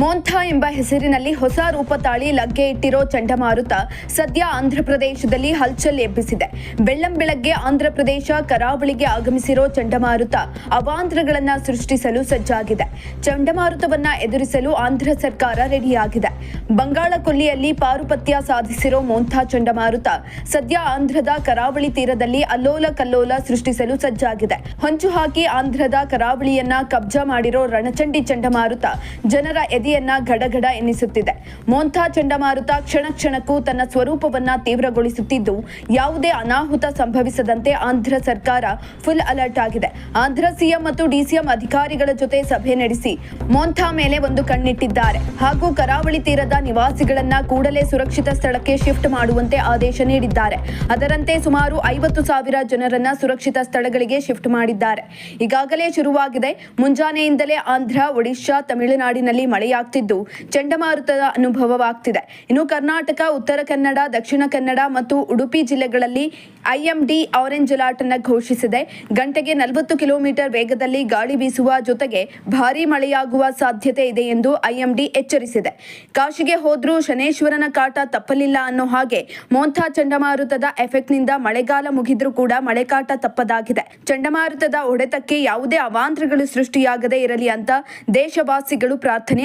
ಮೋಂಥಾ ಎಂಬ ಹೆಸರಿನಲ್ಲಿ ಹೊಸ ರೂಪ ತಾಳಿ ಲಗ್ಗೆ ಇಟ್ಟಿರೋ ಚಂಡಮಾರುತ ಸದ್ಯ ಆಂಧ್ರಪ್ರದೇಶದಲ್ಲಿ ಹಲ್ಚಲ್ ಎಬ್ಬಿಸಿದೆ. ಬೆಳ್ಳಂಬೆಳಗ್ಗೆ ಆಂಧ್ರಪ್ರದೇಶ ಕರಾವಳಿಗೆ ಆಗಮಿಸಿರೋ ಚಂಡಮಾರುತ ಅವಾಂತರಗಳನ್ನ ಸೃಷ್ಟಿಸಲು ಸಜ್ಜಾಗಿದೆ. ಚಂಡಮಾರುತವನ್ನ ಎದುರಿಸಲು ಆಂಧ್ರ ಸರ್ಕಾರ ರೆಡಿಯಾಗಿದೆ. ಬಂಗಾಳ ಕೊಲ್ಲಿಯಲ್ಲಿ ಪಾರುಪತ್ಯ ಸಾಧಿಸಿರೋ ಮೋಂಥಾ ಚಂಡಮಾರುತ ಸದ್ಯ ಆಂಧ್ರದ ಕರಾವಳಿ ತೀರದಲ್ಲಿ ಅಲ್ಲೋಲ ಕಲ್ಲೋಲ ಸೃಷ್ಟಿಸಲು ಸಜ್ಜಾಗಿದೆ. ಹೊಂಚು ಹಾಕಿ ಆಂಧ್ರದ ಕರಾವಳಿಯನ್ನ ಕಬ್ಜಾ ಮಾಡಿರೋ ರಣಚಂಡಿ ಚಂಡಮಾರುತ ಜನರ ಎದೆಯನ್ನ ಘಡಘಡ ಎನ್ನಿಸುತ್ತಿದೆ. ಮೋಂಥಾ ಚಂಡಮಾರುತ ಕ್ಷಣ ಕ್ಷಣಕ್ಕೂ ತನ್ನ ಸ್ವರೂಪವನ್ನ ತೀವ್ರಗೊಳಿಸುತ್ತಿದ್ದು, ಯಾವುದೇ ಅನಾಹುತ ಸಂಭವಿಸದಂತೆ ಆಂಧ್ರ ಸರ್ಕಾರ ಫುಲ್ ಅಲರ್ಟ್ ಆಗಿದೆ. ಆಂಧ್ರ ಸಿಎಂ ಮತ್ತು ಡಿಸಿಎಂ ಅಧಿಕಾರಿಗಳ ಜೊತೆ ಸಭೆ ನಡೆಸಿ ಮೋಂಥಾ ಮೇಲೆ ಒಂದು ಕಣ್ಣಿಟ್ಟಿದ್ದಾರೆ. ಹಾಗೂ ಕರಾವಳಿ ತೀರದ ನಿವಾಸಿಗಳನ್ನ ಕೂಡಲೇ ಸುರಕ್ಷಿತ ಸ್ಥಳಕ್ಕೆ ಶಿಫ್ಟ್ ಮಾಡುವಂತೆ ಆದೇಶ ನೀಡಿದ್ದಾರೆ. ಅದರಂತೆ ಸುಮಾರು ಐವತ್ತು ಸಾವಿರ ಜನರನ್ನ ಸುರಕ್ಷಿತ ಸ್ಥಳಗಳಿಗೆ ಶಿಫ್ಟ್ ಮಾಡಿದ್ದಾರೆ. ಈಗಾಗಲೇ ಶುರುವಾಗಿದೆ. ಮುಂಜಾನೆಯಿಂದಲೇ ಆಂಧ್ರ, ಒಡಿಶಾ, ತಮಿಳುನಾಡಿನಲ್ಲಿ ಮಳೆಯಾಗ್ತಿದ್ದು ಚಂಡಮಾರುತದ ಅನುಭವವಾಗ್ತಿದೆ. ಇನ್ನು ಕರ್ನಾಟಕ, ಉತ್ತರ ಕನ್ನಡ, ದಕ್ಷಿಣ ಕನ್ನಡ ಮತ್ತು ಉಡುಪಿ ಜಿಲ್ಲೆಗಳಲ್ಲಿ ಐಎಂಡಿ ಆರೆಂಜ್ ಅಲರ್ಟ್ ಅನ್ನು ಘೋಷಿಸಿದೆ. ಗಂಟೆಗೆ ನಲವತ್ತು ಕಿಲೋಮೀಟರ್ ವೇಗದಲ್ಲಿ ಗಾಳಿ ಬೀಸುವ ಜೊತೆಗೆ ಭಾರೀ ಮಳೆಯಾಗುವ ಸಾಧ್ಯತೆ ಇದೆ ಎಂದು ಐಎಂಡಿ ಎಚ್ಚರಿಸಿದೆ. ಕಾಶಿಗೆ ಹೋದ್ರೂ ಶನೇಶ್ವರನ ಕಾಟ ತಪ್ಪಲಿಲ್ಲ ಅನ್ನೋ ಹಾಗೆ ಮೋಂಥಾ ಚಂಡಮಾರುತದ ಎಫೆಕ್ಟ್ನಿಂದ ಮಳೆಗಾಲ ಮುಗಿದ್ರೂ ಕೂಡ ಮಳೆಕಾಟ ತಪ್ಪದಾಗಿದೆ. ಚಂಡಮಾರುತದ ಹೊಡೆತಕ್ಕೆ ಯಾವುದೇ ಅವಾಂತರಗಳು ಸೃಷ್ಟಿಯಾಗದೇ ಇರಲಿ ಅಂತ ದೇಶವಾಸಿಗಳು ಪ್ರಾರ್ಥನೆ